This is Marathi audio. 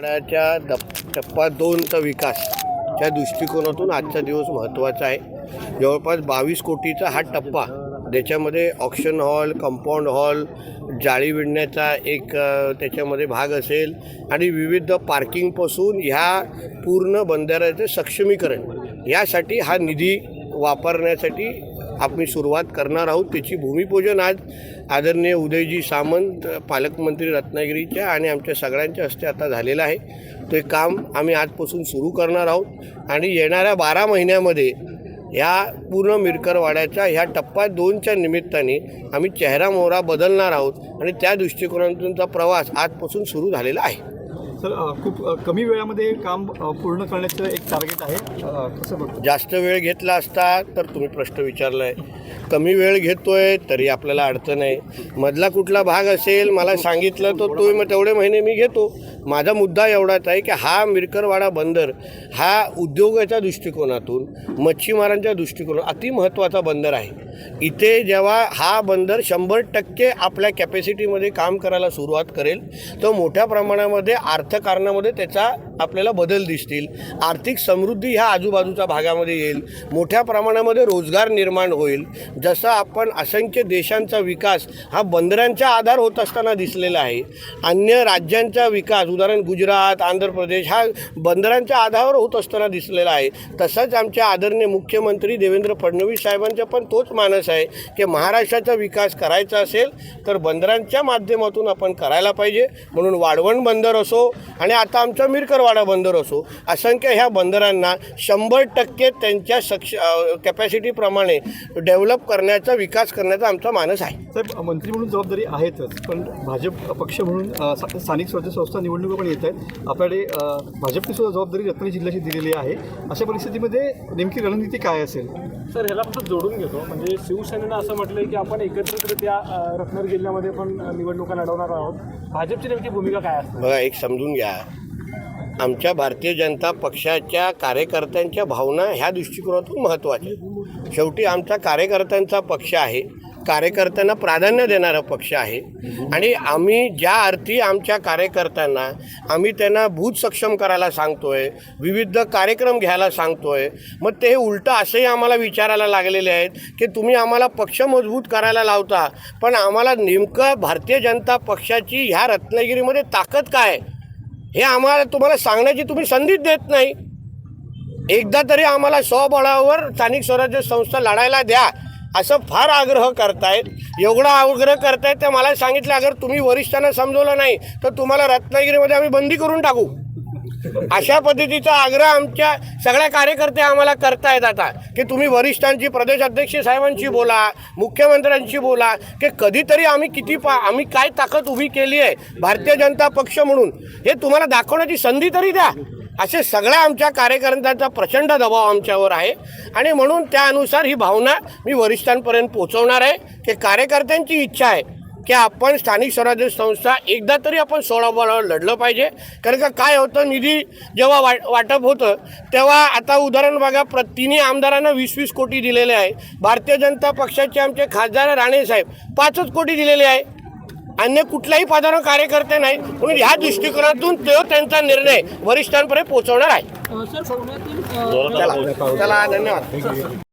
च्या दप टप्पा दोनचा विकास त्या दृष्टिकोनातून आजचा दिवस महत्त्वाचा आहे. जवळपास बावीस कोटीचा हा टप्पा त्याच्यामध्ये ऑक्शन हॉल कंपाऊंड हॉल जाळी विणण्याचा एक त्याच्यामध्ये भाग असेल आणि विविध पार्किंगपासून ह्या पूर्ण बंधाऱ्याचं सक्षमीकरण. यासाठी हा निधी वापरण्यासाठी आम्ही सुरुवात करणार आहोत. त्याची भूमिपूजन आज आदरणीय उदयजी सामंत पालकमंत्री रत्नागिरीच्या आणि आमच्या सगळ्यांच्या हस्ते आता झालेलं आहे. ते काम आम्ही आजपासून सुरू करणार आहोत. आणि येणाऱ्या बारा महिन्यामध्ये ह्या पूर्ण मिरकरवाड्याच्या ह्या टप्पा दोनच्या निमित्ताने आम्ही चेहरा मोहरा बदलणार आहोत. आणि त्या दृष्टिकोनातूनचा प्रवास आजपासून सुरू झालेला आहे. सर खूप कमी वेळामध्ये काम पूर्ण करण्याचं एक टार्गेट आहे. कसं बघतो? जास्त वेळ घेतला असता तर तुम्ही प्रश्न विचारला आहे कमी वेळ घेतोय तरी आपल्याला अडचण आहे. मधला कुठला भाग असेल मला सांगितलं तर तो मग तेवढे महिने मी घेतो. माझा मुद्दा एवढाच आहे की हा मिरकरवाडा बंदर हा उद्योगाच्या दृष्टिकोनातून मच्छीमारांच्या दृष्टिकोनातून अति महत्त्वाचा बंदर आहे. इथे जेव्हा हा बंदर शंभर टक्के आपल्या कॅपॅसिटीमध्ये काम करायला सुरुवात करेल तर मोठ्या प्रमाणामध्ये अर्थकारणामध्ये त्याचा आपल्याला बदल दिसतील. आर्थिक समृद्धी ह्या आजूबाजूच्या भागामध्ये येईल. मोठ्या प्रमाणामध्ये रोजगार निर्माण होईल. जसं आपण असंख्य देशांचा विकास हा बंदरांच्या आधार होत असताना दिसलेला आहे. अन्य राज्यांचा विकास उदाहरण गुजरात आंध्र प्रदेश हा बंदरांच्या आधारावर होत असताना दिसलेला आहे. तसंच आमच्या आदरणीय मुख्यमंत्री देवेंद्र फडणवीस साहेबांचा पण तोच मानस आहे की महाराष्ट्राचा विकास करायचा असेल तर बंदरांच्या माध्यमातून आपण करायला पाहिजे. म्हणून वाढवण बंदर असो आणि आता आमचा मिरकरवाडा बंदर असो असंख्य ह्या बंदरांना शंभर टक्के त्यांच्या सक्ष कॅपॅसिटीप्रमाणे डेव्हलप करण्याचा विकास करण्याचा आमचा मानस आहे. साहेब मंत्री म्हणून जबाबदारी आहेतच पण भाजप पक्ष म्हणून स्थानिक स्वराज्य संस्था निवडणुका पण येत आहेत. आपल्याकडे भाजपने सुद्धा जबाबदारी रत्नागिरी जिल्ह्याची दिलेली आहे. अशा परिस्थितीमध्ये नेमकी रणनीती काय असेल? सर ह्याला फक्त जोडून घेतो. म्हणजे शिवसेनेनं असं म्हटलंय की आपण एकत्रितरित्या रत्नागिरी जिल्ह्यामध्ये पण निवडणुका लढवणार आहोत. भाजपची नेमकी भूमिका काय असते बघा एक समजून घ्या. आमच्या भारतीय जनता पक्षाच्या कार्यकर्त्यांच्या भावना ह्या दृष्टिकोनातून महत्त्वाच्या शेवटी आमचा कार्यकर्त्यांचा पक्ष आहे. कार्यकर्त्यांना प्राधान्य देणारा पक्ष आहे. आणि आम्ही ज्या अर्थी आमच्या कार्यकर्त्यांना आम्ही त्यांना भूत सक्षम करायला सांगतोय विविध कार्यक्रम घ्यायला सांगतोय मग ते उलटं असंही आम्हाला विचारायला लागलेले आहेत की तुम्ही आम्हाला पक्ष मजबूत करायला लावता पण आम्हाला नेमकं भारतीय जनता पक्षाची ह्या रत्नागिरीमध्ये ताकद काय? आहे? हे आम्हाला तुम्हाला सांगण्याची तुम्ही संधीच देत नाही. एकदा तरी आम्हाला स्वबळावर स्थानिक स्वराज्य संस्था लढायला द्या असं फार आग्रह करतायत. एवढा आग्रह करतायत ते मला सांगितलं अगर तुम्ही वरिष्ठांना समजवलं नाही तर तुम्हाला रत्नागिरीमध्ये आम्ही बंदी करून टाकू. अशा पद्धतीचा आग्रह आमच्या सगळ्या कार्यकर्ते आम्हाला करतायत आता. की तुम्ही वरिष्ठांची प्रदेश अध्यक्ष साहेबांशी बोला मुख्यमंत्र्यांशी बोला की कधीतरी आम्ही किती पा आम्ही काय ताकद उभी केली आहे भारतीय जनता पक्ष म्हणून हे तुम्हाला दाखवण्याची संधी तरी द्या. असे सगळ्या आमच्या कार्यकर्त्यांचा प्रचंड दबाव आमच्यावर आहे. आणि म्हणून त्यानुसार ही भावना मी वरिष्ठांपर्यंत पोहोचवणार आहे की कार्यकर्त्यांची इच्छा आहे. की आपण स्थानिक स्वराज्य संस्था एकदा तरी आपण सोळा बळावर लढलं पाहिजे. कारण का काय होतं निधी जेव्हा वाट वाटप होतं तेव्हा आता उदाहरण बघा प्र तिन्ही आमदारांना वीस वीस कोटी दिलेले आहे. भारतीय जनता पक्षाचे आमचे खासदार राणेसाहेब पाचच कोटी दिलेले आहे. अन्य कुठलाही पदावर कार्यकर्ते नाही. म्हणून ह्या दृष्टिकोनातून तो त्यांचा निर्णय वरिष्ठांपर्यंत पोहोचवणार आहे. चला. धन्यवाद.